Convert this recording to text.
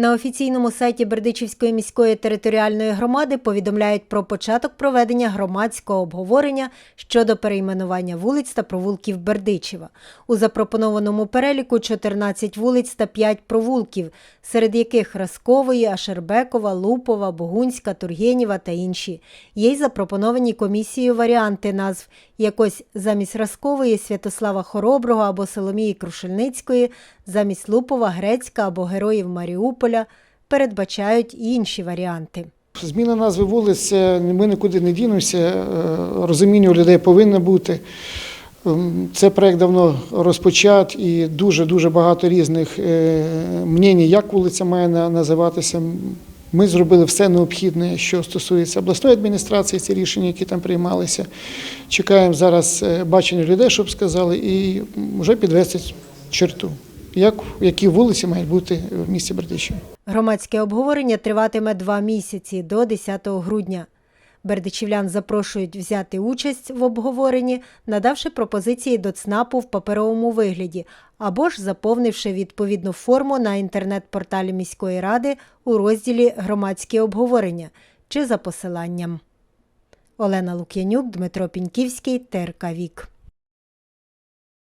На офіційному сайті Бердичівської міської територіальної громади повідомляють про початок проведення громадського обговорення щодо перейменування вулиць та провулків Бердичева. У запропонованому переліку 14 вулиць та 5 провулків, серед яких Раскової, Ашербекова, Лупова, Богунська, Тургенєва та інші. Є й запропоновані комісією варіанти назв якось замість Раскової Святослава Хороброго або Соломії Крушельницької, замість Лупова, Грецька або Героїв Маріуполя передбачають і інші варіанти. Зміна назви вулиць, ми нікуди не дінемося. е, Розуміння у людей повинно бути. Ем, Це проект давно розпочат і дуже-дуже багато різних е, мнень, як вулиця має називатися. Ми зробили все необхідне, що стосується обласної адміністрації, ці рішення, які там приймалися. Чекаємо зараз е, бачення людей, щоб сказали, і вже підвести черту. Як, які вулиці мають бути в місті Бердичеві. Громадське обговорення триватиме два місяці до 10 грудня. Бердичівлян запрошують взяти участь в обговоренні, надавши пропозиції до ЦНАПу в паперовому вигляді або ж заповнивши відповідну форму на інтернет-порталі міської ради у розділі Громадські обговорення чи за посиланням. Олена Лук'янюк, Дмитро Піньківський, ТРК Вік.